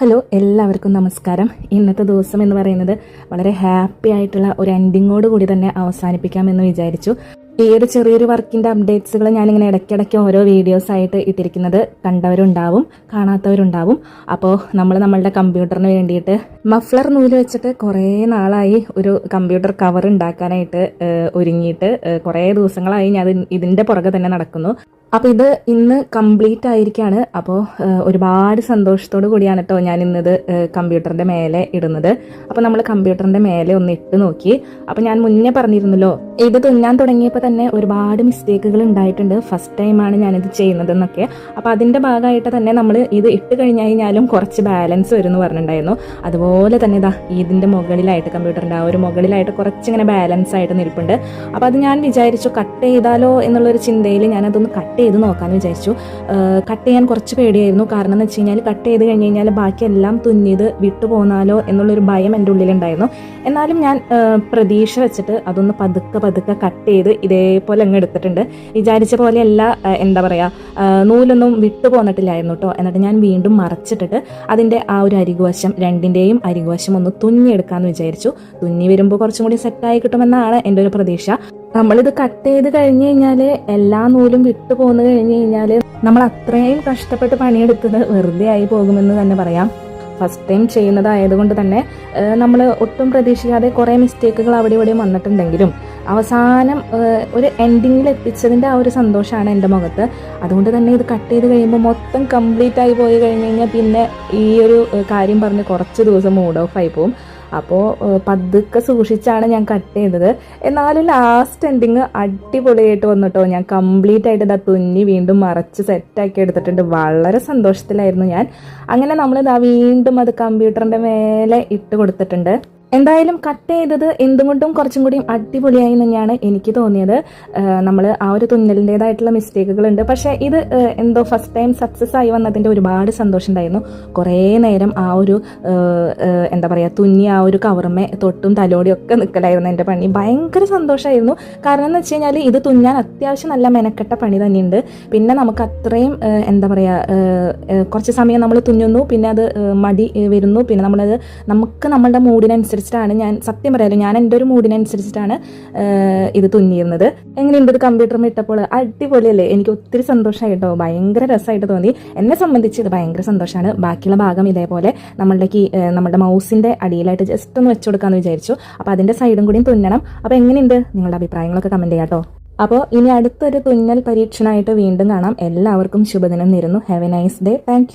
Hello എല്ലാവർക്കും നമസ്കാരം. ഇന്നത്തെ ദിവസം എന്ന് പറയുന്നത് വളരെ ഹാപ്പി ആയിട്ടുള്ള ഒരു എൻഡിങ്ങോട് കൂടി തന്നെ അവസാനിപ്പിക്കാമെന്ന് വിചാരിച്ചു. ഈ ഒരു ചെറിയൊരു വർക്കിന്റെ അപ്ഡേറ്റ്സുകൾ ഞാനിങ്ങനെ ഇടയ്ക്കിടയ്ക്ക് ഓരോ വീഡിയോസ് ആയിട്ട് ഇട്ടിരിക്കുന്നത് കണ്ടവരുണ്ടാവും കാണാത്തവരുണ്ടാവും. അപ്പോൾ നമ്മൾ നമ്മളുടെ കമ്പ്യൂട്ടറിന് വേണ്ടിയിട്ട് മഫ്ലർ നൂൽ വെച്ചിട്ട് കുറേ നാളായി ഒരു കമ്പ്യൂട്ടർ കവർ ഉണ്ടാക്കാനായിട്ട് ഒരുങ്ങിയിട്ട് കുറേ ദിവസങ്ങളായി ഞാൻ ഇതിന്റെ പുറകെ തന്നെ നടക്കുന്നു. അപ്പോൾ ഇത് ഇന്ന് കംപ്ലീറ്റ് ആയിരിക്കുകയാണ് അപ്പോൾ ഒരുപാട് സന്തോഷത്തോടു കൂടിയാണ് കേട്ടോ ഞാൻ ഇന്നത് കമ്പ്യൂട്ടറിന്റെ മേലെ ഇടുന്നത്. അപ്പോൾ നമ്മൾ കമ്പ്യൂട്ടറിന്റെ മേലെ ഒന്ന് ഇട്ട് നോക്കി. അപ്പോൾ ഞാൻ മുന്നേ പറഞ്ഞിരുന്നല്ലോ ഇത് തുന്നാൻ തുടങ്ങിയപ്പോൾ തന്നെ ഒരുപാട് മിസ്റ്റേക്കുകൾ ഉണ്ടായിട്ടുണ്ട്. ഫസ്റ്റ് ടൈമാണ് ഞാനിത് ചെയ്യുന്നതെന്നൊക്കെ. അപ്പോൾ അതിന്റെ ഭാഗമായിട്ട് തന്നെ നമ്മൾ ഇത് ഇട്ട് കഴിഞ്ഞു കഴിഞ്ഞാലും കുറച്ച് ബാലൻസ് വരും എന്ന് പറഞ്ഞിട്ടുണ്ടായിരുന്നു. അതുപോലെ തന്നെ ഇതാ ഇതിന്റെ മുകളിലായിട്ട് കമ്പ്യൂട്ടറിന്റെ ആ ഒരു മുകളിലായിട്ട് കുറച്ചിങ്ങനെ ബാലൻസ് ആയിട്ട് നിൽപ്പുണ്ട്. അപ്പോൾ അത് ഞാൻ വിചാരിച്ചു കട്ട് ചെയ്താലോ എന്നുള്ളൊരു ചിന്തയിൽ ഞാനതൊന്ന് കട്ട് ചെയ്ത് നോക്കാമെന്ന് വിചാരിച്ചു. കട്ട് ചെയ്യാൻ കുറച്ച് പേടിയായിരുന്നു. കാരണം എന്ന് വെച്ച് കഴിഞ്ഞാൽ കട്ട് ചെയ്ത് കഴിഞ്ഞ് കഴിഞ്ഞാൽ ബാക്കിയെല്ലാം തുന്നിയത് വിട്ടു പോന്നാലോ എന്നുള്ളൊരു ഭയം എന്റെ ഉള്ളിലുണ്ടായിരുന്നു. എന്നാലും ഞാൻ പ്രതീക്ഷ വെച്ചിട്ട് അതൊന്ന് പതുക്കെ പതുക്കെ കട്ട് ചെയ്ത് ഇതേപോലെ അങ്ങ് എടുത്തിട്ടുണ്ട്. വിചാരിച്ച പോലെയല്ല എന്താ പറയുക നൂലൊന്നും വിട്ടു പോന്നിട്ടില്ലായിരുന്നു കേട്ടോ എന്നിട്ട് ഞാൻ വീണ്ടും മറച്ചിട്ടിട്ട് അതിന്റെ ആ ഒരു അരികുവശം രണ്ടിന്റെയും അരികുവശം ഒന്ന് തുന്നിയെടുക്കാമെന്ന് വിചാരിച്ചു. തുന്നി വരുമ്പോൾ കുറച്ചും കൂടി സെറ്റായി കിട്ടുമെന്നാണ് എന്റെ ഒരു പ്രതീക്ഷ. നമ്മളിത് കട്ട് ചെയ്ത് കഴിഞ്ഞ് കഴിഞ്ഞാൽ എല്ലാ നൂലും വിട്ടു പോന്നു കഴിഞ്ഞ് കഴിഞ്ഞാൽ നമ്മൾ അത്രയും കഷ്ടപ്പെട്ട് പണിയെടുത്തത് വെറുതെ ആയി പോകുമെന്ന് തന്നെ പറയാം. ഫസ്റ്റ് ടൈം ചെയ്യുന്നതായതുകൊണ്ട് തന്നെ നമ്മൾ ഒട്ടും പ്രതീക്ഷിക്കാതെ കുറേ മിസ്റ്റേക്കുകൾ അവിടെ ഇവിടെയും വന്നിട്ടുണ്ടെങ്കിലും അവസാനം ഒരു എൻഡിങ്ങിൽ എത്തിച്ചതിന്റെ ആ ഒരു സന്തോഷമാണ് എന്റെ മുഖത്ത്. അതുകൊണ്ട് തന്നെ ഇത് കട്ട് ചെയ്ത് കഴിയുമ്പോൾ മൊത്തം കംപ്ലീറ്റ് ആയി പോയി കഴിഞ്ഞ് കഴിഞ്ഞാൽ പിന്നെ ഈ ഒരു കാര്യം പറഞ്ഞ് കുറച്ച് ദിവസം മൂഡ് ഓഫ് ആയി പോകും അപ്പോൾ പതുക്കെ സൂക്ഷിച്ചാണ് ഞാൻ കട്ട് ചെയ്തത്. എന്നാലും ലാസ്റ്റ് എൻഡിങ് അടിപൊളിയായിട്ട് വന്നിട്ടോ. ഞാൻ കംപ്ലീറ്റ് ആയിട്ട് ഇതാ തുന്നി വീണ്ടും മറച്ച് സെറ്റാക്കി എടുത്തിട്ടുണ്ട്. വളരെ സന്തോഷത്തിലായിരുന്നു ഞാൻ. അങ്ങനെ നമ്മൾ ഇതാ വീണ്ടും അത് കമ്പ്യൂട്ടറിന്റെ മേലെ ഇട്ട് കൊടുത്തിട്ടുണ്ട്. എന്തായാലും കട്ട് ചെയ്തത് എന്തുകൊണ്ടും കുറച്ചും കൂടി അടിപൊളിയായി തന്നെയാണ് എനിക്ക് തോന്നിയത്. നമ്മൾ ആ ഒരു തുന്നലിന്റെതായിട്ടുള്ള മിസ്റ്റേക്കുകൾ ഉണ്ട് പക്ഷേ ഇത് എന്തോ ഫസ്റ്റ് ടൈം സക്സസ് ആയി വന്നതിന്റെ ഒരുപാട് സന്തോഷം ഉണ്ടായിരുന്നു. കുറേ നേരം ആ ഒരു എന്താ പറയുക തുന്നി ആ ഒരു കവറുമേ തൊട്ടും തലോടിയും ഒക്കെ നിൽക്കലായിരുന്നു എന്റെ പണി. ഭയങ്കര സന്തോഷമായിരുന്നു കാരണം എന്ന് വെച്ച് കഴിഞ്ഞാൽ ഇത് തുന്നാൻ അത്യാവശ്യം നല്ല മെനക്കെട്ട പണി തന്നെയുണ്ട്. പിന്നെ നമുക്ക് അത്രയും എന്താ പറയുക കുറച്ച് സമയം നമ്മൾ തുന്നുന്നു. പിന്നെ അത് മടി വരുന്നു. പിന്നെ നമ്മളത് നമുക്ക് നമ്മളുടെ മൂഡിനനുസരിച്ചിട്ടാണ് ഞാൻ സത്യം പറയാലോ ഞാൻ എന്റെ ഒരു മൂഡിനനുസരിച്ചിട്ടാണ് ഇത് തുന്നിയിരുന്നത്. എങ്ങനെയുണ്ട് ഇത് കമ്പ്യൂട്ടറിൽ ഇട്ടപ്പോൾ? അടിപൊളിയല്ലേ? എനിക്ക് ഒത്തിരി സന്തോഷമായിട്ടോ ഭയങ്കര രസമായിട്ട് തോന്നി. എന്നെ സംബന്ധിച്ച് ഇത് ഭയങ്കര സന്തോഷമാണ്. ബാക്കിയുള്ള ഭാഗം ഇതേപോലെ നമ്മളുടെ കീ നമ്മുടെ മൗസിന്റെ അടിയിലായിട്ട് ജസ്റ്റ് ഒന്ന് വെച്ച് കൊടുക്കാമെന്ന് വിചാരിച്ചു. അപ്പോൾ അതിന്റെ സൈഡും കൂടിയും തുന്നണം. അപ്പോൾ എങ്ങനെയുണ്ട്? നിങ്ങളുടെ അഭിപ്രായങ്ങളൊക്കെ കമന്റ് ചെയ്യാം കേട്ടോ അപ്പോൾ ഇനി അടുത്തൊരു തുന്നൽ പരീക്ഷണമായിട്ട് വീണ്ടും കാണാം. എല്ലാവർക്കും ശുഭദിനം നേരുന്നു. Have a nice day thank